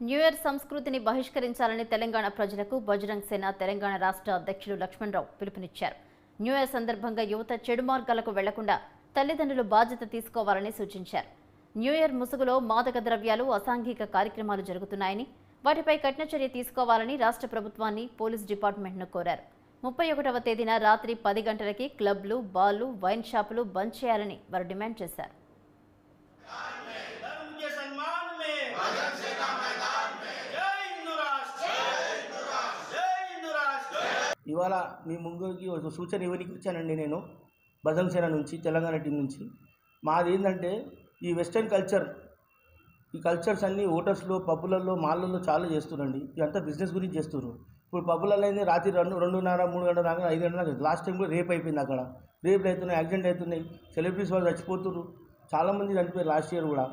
New year సంస్కృతిని బహిష్కరించాలని తెలంగాణ ప్రజలకు బజరంగ్ సేన తెలంగాణ రాష్ట్ర అధ్యక్షులు లక్ష్మణరావు పిలుపునిచ్చారు. న్యూ ఇయర్ సందర్భంగా యువత చెడు మార్గాలకు వెళ్ళకుండా తల్లిదండ్రులు బాధ్యత తీసుకోవాలని సూచించారు. న్యూ ఇయర్ ముసుగులో మాదక ద్రవ్యాలు అసాంఘిక కార్యక్రమాలు జరుగుతున్నాయని వాటిపై కఠిన చర్య తీసుకోవాలని రాష్ట్ర ప్రభుత్వాన్ని పోలీస్ డిపార్ట్మెంట్ను కోరారు. ముప్పై ఒకటవ తేదీన రాత్రి పది గంటలకి క్లబ్లు బార్లు వైన్ షాపులు బంద్ చేయాలని వారు డిమాండ్ చేశారు. ఇవాళ మీ ముందుకి ఒక సూచన ఇవ్వడానికి వచ్చానండి నేను భజన్ సేన నుంచి తెలంగాణ టీం నుంచి. మాది ఏంటంటే ఈ వెస్టర్న్ కల్చర్ ఈ కల్చర్స్ అన్నీ హోటల్స్లో పబ్బులలో మాళ్ళల్లో చాలా చేస్తున్నారండి ఇదంతా బిజినెస్ గురించి చేస్తున్నారు ఇప్పుడు పబ్బులలో అయితే రాత్రి రెండు రెండున్నర మూడు గంటల దాకా ఐదు గంటల దాకా లాస్ట్ టైం కూడా రేప్ అయిపోయింది అక్కడ. రేపులు అవుతున్నాయి యాక్సిడెంట్ అవుతున్నాయి సెలబ్రిటీస్ వాళ్ళు చచ్చిపోతున్నారు చాలామంది చనిపోయారు లాస్ట్ ఇయర్ కూడా.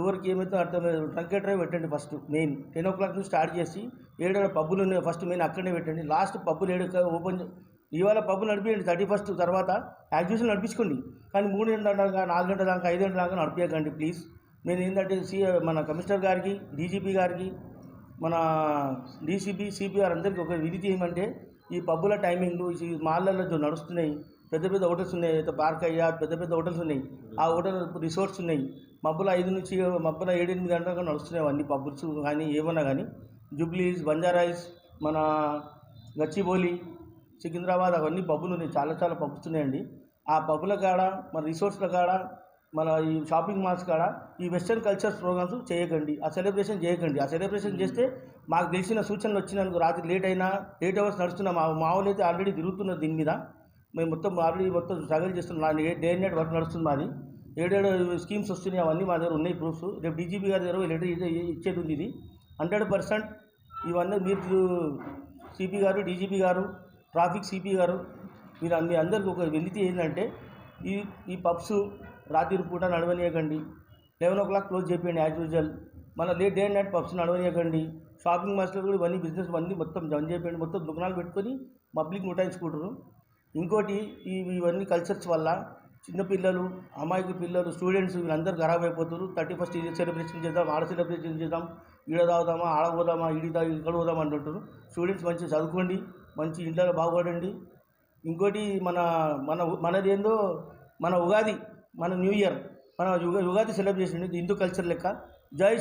ఎవరికి ఏమైతే అర్థం లేదు ట్రంకే డ్రైవ్ పెట్టండి first main ten o'clock నుంచి స్టార్ట్ చేసి ఏడు పబ్బులు ఉన్నాయి ఫస్ట్ మెయిన్ అక్కడనే పెట్టండి. లాస్ట్ పబ్బులు ఏడు ఓపెన్ ఇవాళ పబ్బులు నడిపియండి థర్టీ ఫస్ట్ తర్వాత యాజ్ యూజువల్ నడిపించుకోండి. కానీ మూడు గంటల దాకా నాలుగు గంటల దాకా ఐదు గంటల దాకా నడిపించకండి ప్లీజ్. నేను ఏంటంటే సి మన కమిషనర్ గారికి డీజీపీ గారికి మన డీసీపీ సిపిఆర్ అందరికీ ఒక విధి ఏమంటే ఈ పబ్బుల టైమింగ్లు ఈ మాళ్ళల్లో నడుస్తున్నాయి పెద్ద పెద్ద హోటల్స్ ఉన్నాయి అయితే పార్క్ అయ్యా పెద్ద పెద్ద హోటల్స్ ఉన్నాయి ఆ హోటల్ రిసార్ట్స్ ఉన్నాయి. మబ్బుల ఐదు నుంచి మబ్బుల ఏడు ఎనిమిది గంటల నడుస్తున్నాయి అన్ని పబ్బుల్స్ కానీ ఏమన్నా కానీ. జూబ్లీస్ బంజారాయిస్ మన గచ్చిబౌలి సికింద్రాబాద్ అవన్నీ పబ్బులు ఉన్నాయి. చాలా చాలా పబ్బులు ఉన్నాయండి. ఆ పబ్బుల కాడ మన రిసోర్స్ల కాడ మన ఈ షాపింగ్ మాల్స్ కాడ ఈ వెస్టర్న్ కల్చర్స్ ప్రోగ్రామ్స్ చేయకండి. ఆ సెలబ్రేషన్ చేయకండి. ఆ సెలబ్రేషన్ చేస్తే మాకు తెలిసిన సూచనలు వచ్చినందుకు రాత్రి లేట్ అయినా ఎయిట్ అవర్స్ నడుస్తున్నా. మా మావులు అయితే ఆల్రెడీ తిరుగుతున్నారు దీని మీద. మేము మొత్తం ఆల్రెడీ మొత్తం స్ట్రగల్ చేస్తున్నాం. డే నైట్ వర్క్ నడుస్తుంది మాది. ఏడేడు స్కీమ్స్ వస్తున్నాయి అవన్నీ మా దగ్గర ఉన్నాయి ప్రూఫ్స్. రేపు డీజీపీ గారి దగ్గర లెటర్ ఇచ్చేది ఉంది ఇది. హండ్రెడ్ పర్సెంట్ ఇవన్నీ మీరు సిపి గారు డీజీపీ గారు ట్రాఫిక్ సిపి గారు మీరు మీ అందరికి ఒక వినతి ఏంటంటే ఈ ఈ పబ్స్ రాత్రి పూట నడవనీయకండి. లెవెన్ ఓ క్లాక్ క్లోజ్ చేయండి యాజ్ యూజువల్. మన late day and night pubs నడవనీయకండి. Shopping మాల్స్లో కూడా ఇవన్నీ బిజినెస్ అన్నీ మొత్తం జమ చేయండి మొత్తం దుకాణాలు పెట్టుకొని పబ్లిక్ ముటాయించుకుంటారు ఇంకోటి ఇవన్నీ కల్చర్స్ వల్ల చిన్నపిల్లలు అమాయక పిల్లలు స్టూడెంట్స్ వీళ్ళందరూ ఖరాబ్ అయిపోతారు థర్టీ ఫస్ట్ ఇది సెలబ్రేషన్ చేద్దాం ఆడ సెలబ్రేషన్ చేద్దాం ఈడ తాగుదామా ఆడ పోదామా ఈడి తాగి ఇక్కడ పోదామా అంటుంటారు. స్టూడెంట్స్ మంచిగా చదువుకోండి మంచి ఇంట్లో బాగుపడండి. ఇంకోటి మన మన మనది ఏందో మన ఉగాది మన న్యూ ఇయర్ మన యుగ ఉగాది సెలబ్రేషన్ ఇది హిందూ కల్చర్ లెక్క. జై